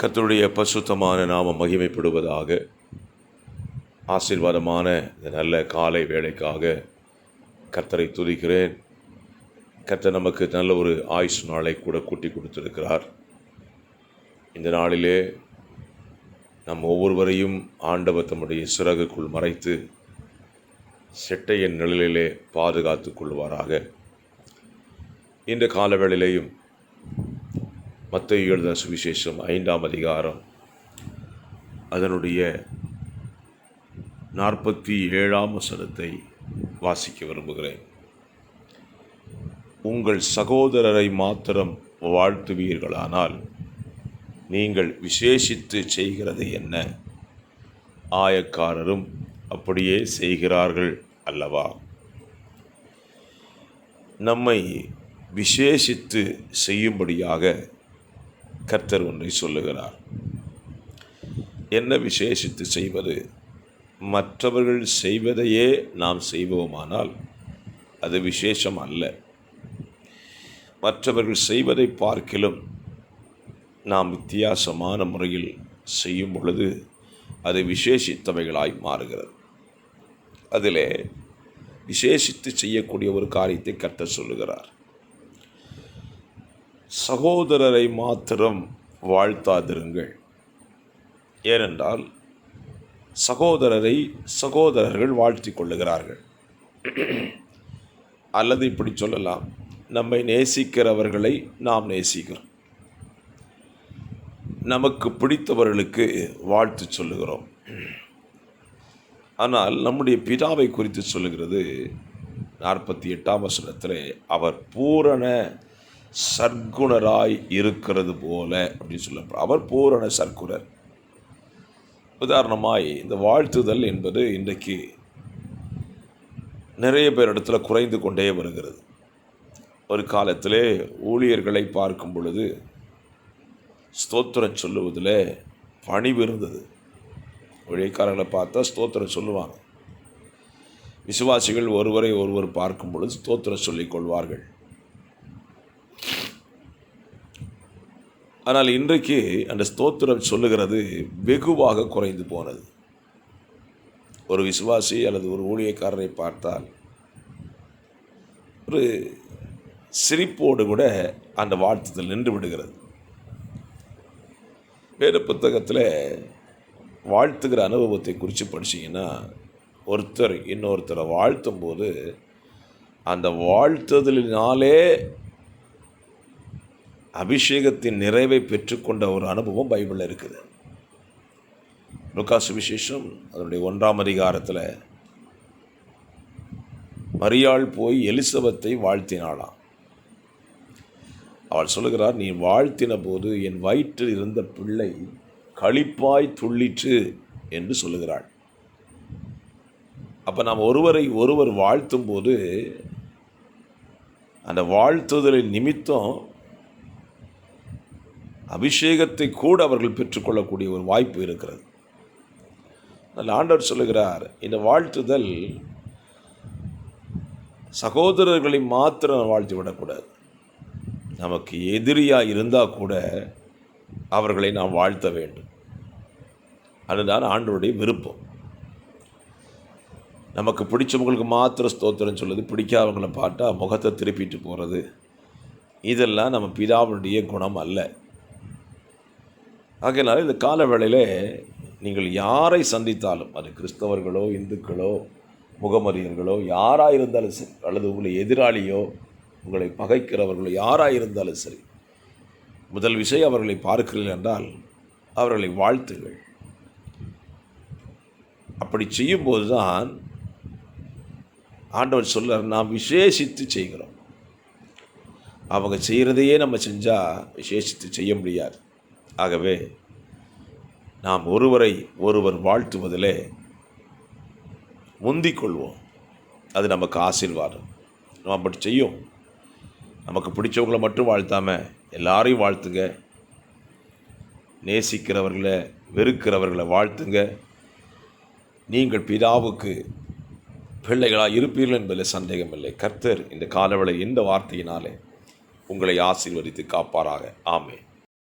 கத்தருடைய பசுத்தமான நாம மகிமைப்படுவதாக ஆசீர்வாதமான இந்த நல்ல காலை வேலைக்காக கத்தரை துதிக்கிறேன். கத்தர் நமக்கு நல்ல ஒரு ஆயுஷ் நாளை கூட கூட்டி கொடுத்திருக்கிறார். இந்த நாளிலே நம் ஒவ்வொருவரையும் ஆண்டவர் தம்முடைய சிறகுக்குள் மறைத்து செட்டையின் நிழலிலே பாதுகாத்து கொள்வாராக. இந்த காலவேளையிலேயும் மற்ற எழுதின சுவிசேஷம் ஐந்தாம் அதிகாரம். அதனுடைய நாற்பத்தி ஏழாம் வசனத்தை வாசிக்க விரும்புகிறேன். உங்கள் சகோதரரை மாத்திரம் வாழ்த்துவீர்களானால் நீங்கள் விசேஷித்து செய்கிறது என்ன? ஆயக்காரரும் அப்படியே செய்கிறார்கள் அல்லவா? நம்மை விசேஷித்து செய்யும்படியாக கர்த்தர் ஒன்றை சொல்லுகிறார். என்ன விசேஷித்து செய்வது? மற்றவர்கள் செய்வதையே நாம் செய்வோமானால் அது விசேஷம் அல்ல. மற்றவர்கள் செய்வதை பார்க்கிலும் நாம் வித்தியாசமான முறையில் செய்யும் பொழுது அது விசேஷித்தவைகளாய் மாறுகிறது. அதிலே விசேஷித்து செய்யக்கூடிய ஒரு காரியத்தை கர்த்தர் சொல்லுகிறார். சகோதரரை மாத்திரம் வாழ்த்தாதிருங்கள். ஏனென்றால் சகோதரரை சகோதரர்கள் வாழ்த்தி கொள்ளுகிறார்கள். அல்லது இப்படி சொல்லலாம் நம்மை நேசிக்கிறவர்களை நாம் நேசிக்கிறோம். நமக்கு பிடித்தவர்களுக்கு வாழ்த்து சொல்லுகிறோம். ஆனால் நம்முடைய பிதாவை குறித்து சொல்லுகிறது நாற்பத்தி எட்டாம் வசனத்தில் அவர் பூரண சர்க்குணராய் இருக்கிறது போல அப்படின்னு சொல்ல அவர் பூரண சர்க்குணர் உதாரணமாய் இந்த வாழ்த்துதல் என்பது இன்றைக்கு நிறைய பேரிடத்துல குறைந்து கொண்டே வருகிறது. ஒரு காலத்திலே ஊழியர்களை பார்க்கும் பொழுது ஸ்தோத்திரம் சொல்லுவதில் பணிவு இருந்தது. ஊழியக்காரர்களை பார்த்தா ஸ்தோத்திரம் சொல்லுவாங்க. விசுவாசிகள் ஒருவரை ஒருவர் பார்க்கும் பொழுது ஸ்தோத்திரம் சொல்லிக் கொள்வார்கள். ஆனால் இன்றைக்கு அந்த ஸ்தோத்திரம் சொல்லுகிறது வெகுவாக குறைந்து போனது. ஒரு விசுவாசி அல்லது ஒரு ஊழியக்காரரை பார்த்தால் ஒரு சிரிப்போடு கூட அந்த வாழ்த்துதல் நின்று விடுகிறது. வேறு புத்தகத்தில் வாழ்த்துகிற அனுபவத்தை குறித்து படிச்சிங்கன்னா ஒருத்தர் இன்னொருத்தரை வாழ்த்தும் போது அந்த வாழ்த்துதலினாலே அபிஷேகத்தின் நிறைவை பெற்றுக்கொண்ட ஒரு அனுபவம் பைபிளில் இருக்குது. லுக்காசு விசேஷம் அதனுடைய ஒன்றாம் அதிகாரத்தில் மரியாள் போய் எலிசபத்தை வாழ்த்தினாளாம். அவள் சொல்லுகிறார் நீ வாழ்த்தின போது என் வயிற்றில் இருந்த பிள்ளை களிப்பாய் துள்ளிற்று என்று சொல்லுகிறாள். அப்போ நாம் ஒருவரை ஒருவர் வாழ்த்தும் போது அந்த வாழ்த்துதலின் நிமித்தம் அபிஷேகத்தை கூட அவர்கள் பெற்றுக்கொள்ளக்கூடிய ஒரு வாய்ப்பு இருக்கிறது. அதில் ஆண்டவர் சொல்லுகிறார் இந்த வாழ்த்துதல் சகோதரர்களை மாத்திரம் வாழ்த்தி விடக்கூடாது. நமக்கு எதிரியாக இருந்தால் கூட அவர்களை நாம் வாழ்த்த வேண்டும். அதுதான் ஆண்டவருடைய விருப்பம். நமக்கு பிடிச்சவங்களுக்கு மாத்திரம் ஸ்தோத்திரம் சொல்லுது பிடிக்காதவங்களை பார்த்தா முகத்தை திருப்பிட்டு போகிறது இதெல்லாம் நம்ம பிதாவுடைய குணம் அல்ல. ஆகையினால் இந்த கால வேளையில் நீங்கள் யாரை சந்தித்தாலும் அது கிறிஸ்தவர்களோ இந்துக்களோ முகமதியர்களோ யாராக இருந்தாலும் சரி அல்லது உங்களை எதிராளியோ உங்களை பகைக்கிறவர்களோ யாராக இருந்தாலும் சரி முதல் விஷயம் அவர்களை பார்க்கிறீர்கள் என்றால் அவர்களை வாழ்த்துங்கள். அப்படி செய்யும்போது தான் ஆண்டவர் சொல்ல நாம் விசேஷித்து செய்கிறோம். அவங்க செய்கிறதையே நம்ம செஞ்சால் விசேஷித்து செய்ய முடியாது. ஆகவே நாம் ஒருவரை ஒருவர் வாழ்த்துவதிலே முந்திக் கொள்வோம் அது நமக்கு ஆசீர்வாதம். நம்ம அப்படி செய்யும். நமக்கு பிடிச்சவங்களை மட்டும் வாழ்த்தாமல் எல்லாரையும் வாழ்த்துங்க. நேசிக்கிறவர்களை வெறுக்கிறவர்களை வாழ்த்துங்க. நீங்கள் பிதாவுக்கு பிள்ளைகளாக இருப்பீர்கள் என்பதில் சந்தேகமில்லை. கர்த்தர் இந்த காலவளை இந்த வார்த்தையினாலே உங்களை ஆசீர்வதித்து காப்பாராக. ஆமே